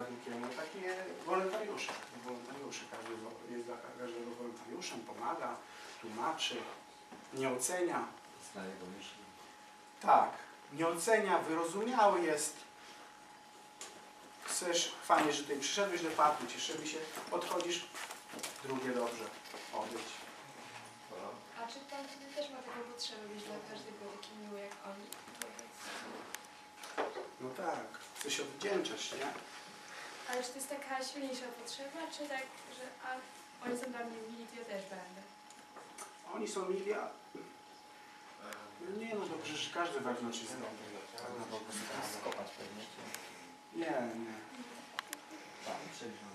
no takie wolontariusze. Wolontariusze. Każdy jest dla każdego wolontariuszem, pomaga, tłumaczy, nie ocenia. Zna jego myśli. Tak, nie ocenia, wyrozumiały jest. Chcesz, fajnie, że tutaj przyszedłeś do parku, cieszymy się, odchodzisz, drugie dobrze, odejdź. A czy pan wtedy też ma taką potrzebę być dla każdego taki miły jak oni? No tak, chce się odwdzięczać, nie? Ale czy to jest taka silniejsza potrzeba, czy tak, że a oni są dla mnie mili, to ja też będę? Oni są mili, a... Nie no dobrze, że każdy wewnątrz jest dobry. Tak na dobrą sprawę. Skopać pewnie. Nie, nie. Przegrzał.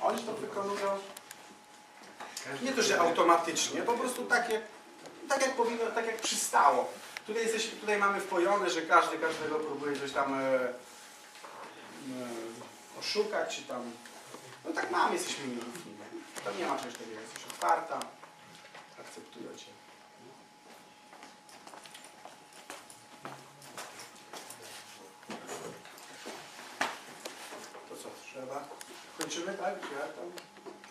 Oni to wykonują nie to, że automatycznie, po prostu tak jak, tak jak powinno, tak jak przystało. Tutaj, jesteś, tutaj mamy wpojone, że każdy każdego próbuje coś tam e, e, oszukać, czy tam... No tak mamy, jesteśmy miłi. To nie ma czegoś takiego, jesteś otwarta, akceptują Cię. To co, trzeba? Kończymy, tak? Ja tam?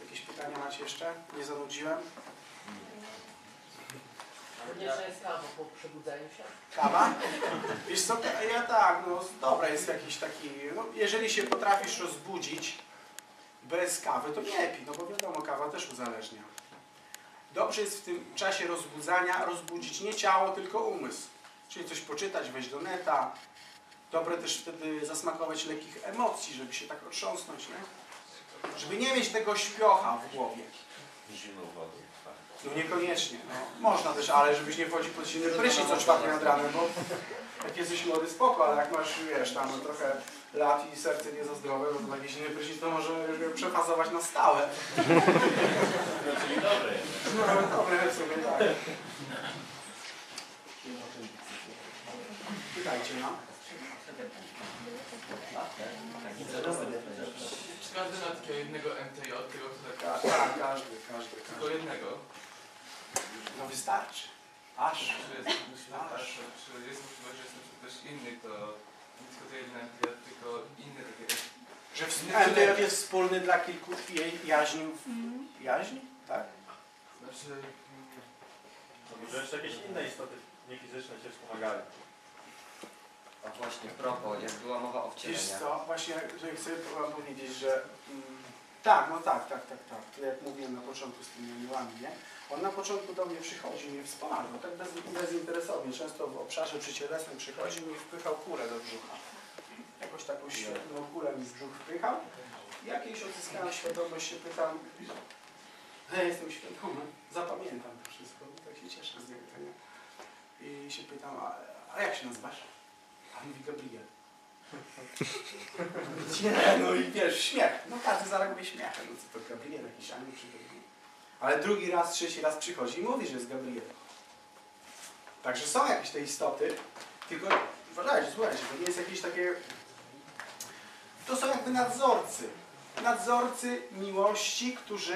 Jakieś pytania macie jeszcze? Nie zanudziłem? Jest kawa po przebudzeniu się. Kawa? Wiesz co, ja tak, no dobra, jest jakiś taki, no jeżeli się potrafisz rozbudzić bez kawy, to nie pij, no bo wiadomo, kawa też uzależnia. Dobrze jest w tym czasie rozbudzania rozbudzić nie ciało, tylko umysł. Czyli coś poczytać, wejść do neta. Dobre też wtedy zasmakować lekkich emocji, żeby się tak otrząsnąć, nie? Żeby nie mieć tego śpiocha w głowie. Zimną wodą. No niekoniecznie. No, można też, ale żebyś nie wchodził pod silny prysznic o czwartej nad ranem, bo jak jesteś młody, spoko, ale jak masz, wiesz, tam trochę lat i serce nie za zdrowe, no to taki silny prysznic to może już przefazować na stałe. Czyli dobre. No dobre w sumie, tak. Pytajcie, no. Każdy ma takiego jednego MTJ, tego kto tak Tak, każdy, każdy, tylko każdy. jednego? No wystarczy. Aż. Że, czy jest możliwość, że jest ktoś inny, kto nie tylko to jeden MTJ, tylko inne takie... Że w- MTJ jest wspólny dla kilku jej jaźniów. Jaźni? Tak. Znaczy, Może jeszcze jakieś inne istoty niefizyczne Cię wspomagają. A właśnie, propos, jak była mowa o Wiesz wcieleniach. co, właśnie że chcę wam powiedzieć, że mm, tak, no tak, tak, tak, tak. To jak mówiłem na początku z tymi aniołami, nie? On na początku do mnie przychodzi, mnie wspomagał, tak bez, bezinteresownie. Często w obszarze przycielesnym przychodził i wpychał kulę do brzucha. Jakąś taką świetną kulę mi z brzuch wpychał. Jakiejś odzyskałem świadomość, się pytam, ja jestem świadomy, zapamiętam to wszystko, tak się cieszę z niego, nie? I się pytam, a, a jak się nazywasz? A mówi Gabriel. Nie, no i wiesz, śmiech. No każdy zareaguje śmiechem. No co to Gabriel, jakiś anioł przychodzi. Ale drugi raz, trzeci raz przychodzi i mówi, że jest Gabriel. Także są jakieś te istoty, tylko uważajcie, słuchajcie, to nie jest jakieś takie... To są jakby nadzorcy. Nadzorcy miłości, którzy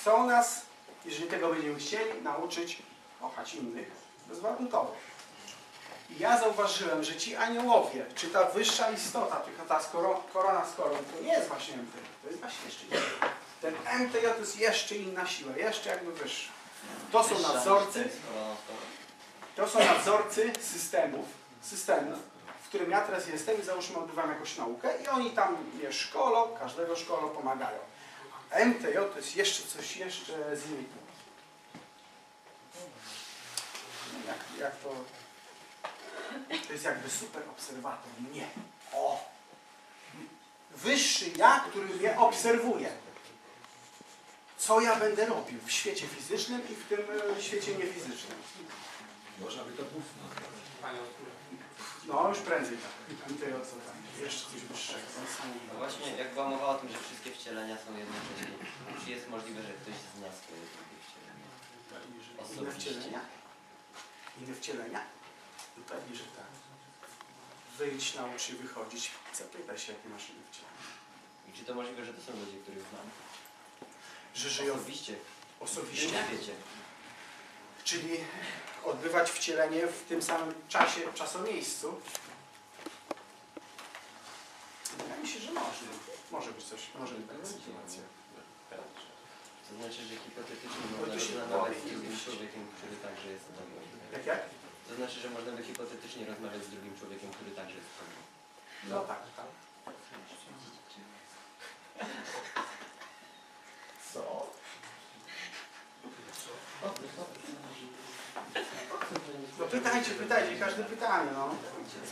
chcą nas, jeżeli tego będziemy chcieli, nauczyć kochać innych bezwarunkowo. Ja zauważyłem, że ci aniołowie, czy ta wyższa istota, tylko ta skoro, korona z koron, to nie jest właśnie MTJ, to jest właśnie jeszcze inny. Ten MTJ to jest jeszcze inna siła, jeszcze jakby wyższa. To są nadzorcy, to są nadzorcy systemów, systemów, w którym ja teraz jestem i załóżmy odbywam jakąś naukę i oni tam mnie szkolą, każdego szkolą, pomagają. A MTJ to jest jeszcze coś jeszcze z innej. Jak, jak to... To jest jakby super obserwator mnie. O! Wyższy ja, który mnie obserwuje. Co ja będę robił w świecie fizycznym i w tym e, świecie niefizycznym. Można by to panią, No, już prędzej tak. MTJ co tam? Jeszcze coś wyższego. No właśnie, jak była mowa o tym, że wszystkie wcielenia są jednocześnie, czy jest możliwe, że ktoś z nas to jest drugie wcielenie? Inne wcielenia? Inne wcielenia? Pewnie, że tak. Wyjdź, naucz się wychodzić. Zapytaj się, jakie masz wcielenia. I czy to możliwe, że to są ludzie, których znam? Że żyją Osobiście. osobiście. Nie wiecie. Czyli odbywać wcielenie w tym samym czasie, czasomiejscu. się, że można. Może być coś, może być taka sytuacja. To znaczy, że hipotetycznie można to się rozmawiać z drugim człowiekiem, który także jest sobą. Jak jak? To znaczy, że można by hipotetycznie rozmawiać z drugim człowiekiem, który także jest sobą. No tak, tak. Co? No pytajcie, pytajcie, każde pytanie, no.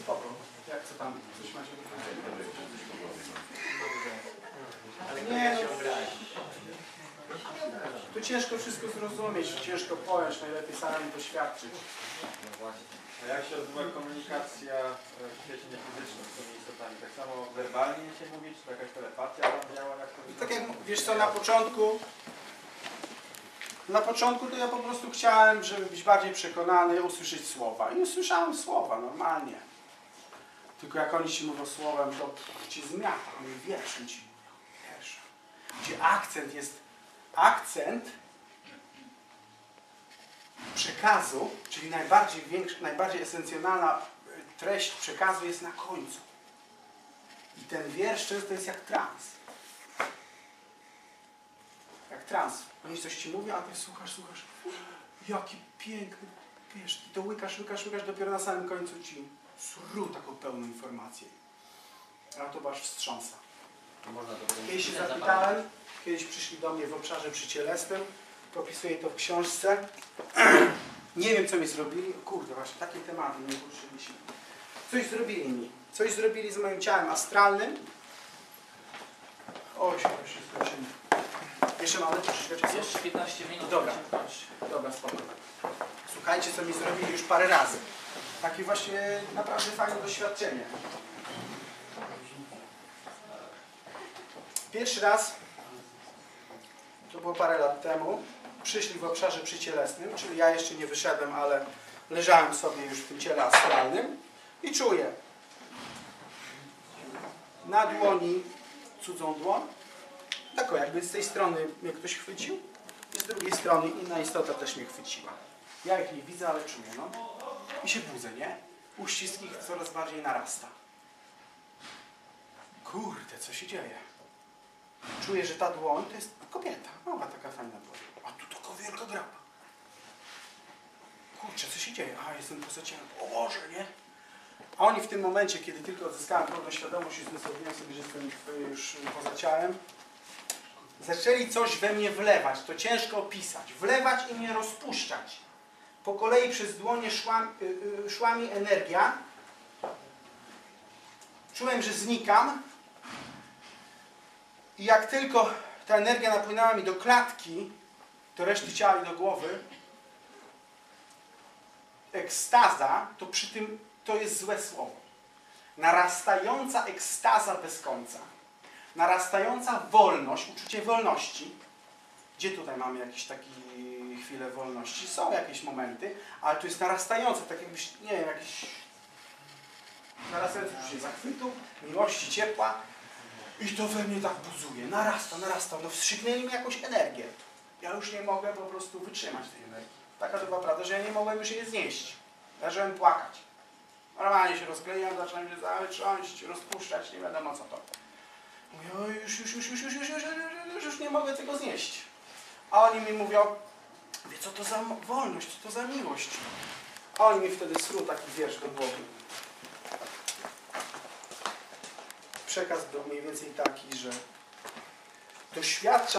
Spoko. Jak co tam? Coś macie do powiedzenia? Nie, no. Tu ciężko wszystko zrozumieć, ciężko pojąć, najlepiej samemu doświadczyć. No właśnie. A jak się odbywa komunikacja e, w świecie niefizycznym z tymi istotami? Tak samo werbalnie się mówi, czy jakaś telepatia tam działa? Jak to Tak jak wiesz co, na początku na początku to ja po prostu chciałem, żeby być bardziej przekonany, usłyszeć słowa. I usłyszałem słowa, normalnie. Tylko jak oni ci mówią słowem, to pff, ci zmiata, oni wierszem ci mówią. Wiesz. Gdzie akcent jest, akcent przekazu, czyli najbardziej, najbardziej esencjonalna y, treść przekazu jest na końcu. I ten wiersz często jest jak trans. Jak trans. Oni coś ci mówią, a ty słuchasz, słuchasz. Jaki piękny. Wiesz, ty to łykasz, łykasz, łykasz, dopiero na samym końcu ci sru taką pełną informację. A to wasz wstrząsa. Kiedyś się zapytałem, kiedyś przyszli do mnie w obszarze przycielesnym, popisuję to w książce. Nie wiem, co mi zrobili. Kurde, właśnie takie tematy mnie poruszyli się. Coś zrobili mi. Coś zrobili z moim ciałem astralnym. Oj, się już skończymy. Jeszcze mamy troszeczkę czasu. Jeszcze 15 minut. Dobra. Dobra, spoko. Słuchajcie, co mi zrobili już parę razy. Takie właśnie naprawdę fajne doświadczenie. Pierwszy raz, to było parę lat temu, przyszli w obszarze przycielesnym, czyli ja jeszcze nie wyszedłem, ale leżałem sobie już w tym ciele astralnym i czuję na dłoni cudzą dłoń, taką jakby z tej strony mnie ktoś chwycił i z drugiej strony inna istota też mnie chwyciła. Ja ich nie widzę, ale czuję, no. I się budzę, nie? Uścisk ich coraz bardziej narasta. Kurde, co się dzieje? Czuję, że ta dłoń to jest kobieta. Mała taka fajna dłoń. A tu taka wielka graba. Kurczę, co się dzieje? A, jestem poza ciałem. O Boże, nie? A oni w tym momencie, kiedy tylko odzyskałem pełną świadomość i uzmysłowiłem sobie, że jestem w- już poza ciałem, zaczęli coś we mnie wlewać. To ciężko opisać. Wlewać i mnie rozpuszczać. Po kolei przez dłonie szła, y, y, szła mi energia. Czułem, że znikam. I jak tylko ta energia napłynęła mi do klatki, do reszty ciała i do głowy, ekstaza, to przy tym to jest złe słowo. Narastająca ekstaza bez końca. Narastająca wolność, uczucie wolności. Gdzie tutaj mamy jakieś takie chwile wolności? Są jakieś momenty, ale to jest narastające, tak jakbyś, nie wiem, jakieś narastające uczucie zachwytu, miłości, ciepła. I to we mnie tak buzuje, narasta, narasta. No wstrzyknęli mi jakąś energię. Ja już nie mogę po prostu wytrzymać tej energii. Taka to była prawda, że ja nie mogłem już jej znieść. Zacząłem płakać. Normalnie się rozkleiłem, zacząłem się cały trząść, rozpuszczać, nie wiadomo co to. Mówię, "Oj, już, już, już, już, już, już, już, już, już, nie mogę tego znieść. A oni mi mówią, wie co to za wolność, co to za miłość. A oni mi wtedy sru taki wiersz do głowy. Przekaz był mniej więcej taki, że doświadcza